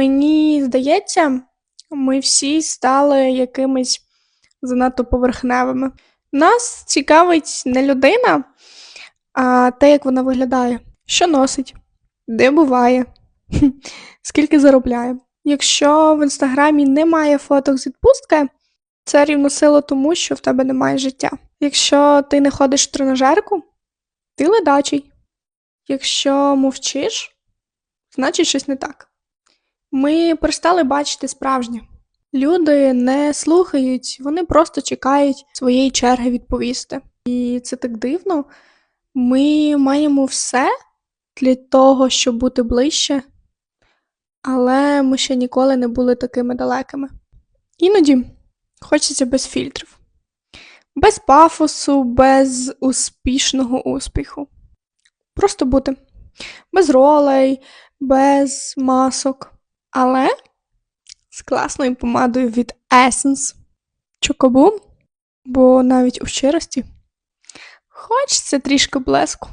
Мені здається, ми всі стали якимись занадто поверхневими. Нас цікавить не людина, а те, як вона виглядає, що носить, де буває, скільки заробляє. Якщо в інстаграмі немає фоток з відпустки, це рівносило тому, що в тебе немає життя. Якщо ти не ходиш в тренажерку, ти ледачий. Якщо мовчиш, значить щось не так. Ми перестали бачити справжнє. Люди не слухають, вони просто чекають своєї черги відповісти. І це так дивно. Ми маємо все для того, щоб бути ближче, але ми ще ніколи не були такими далекими. Іноді хочеться без фільтрів, без пафосу, без успішного успіху. Просто бути без ролей, без масок, але з класною помадою від Essence Чокобум, бо навіть у щирості хочеться трішки блеску.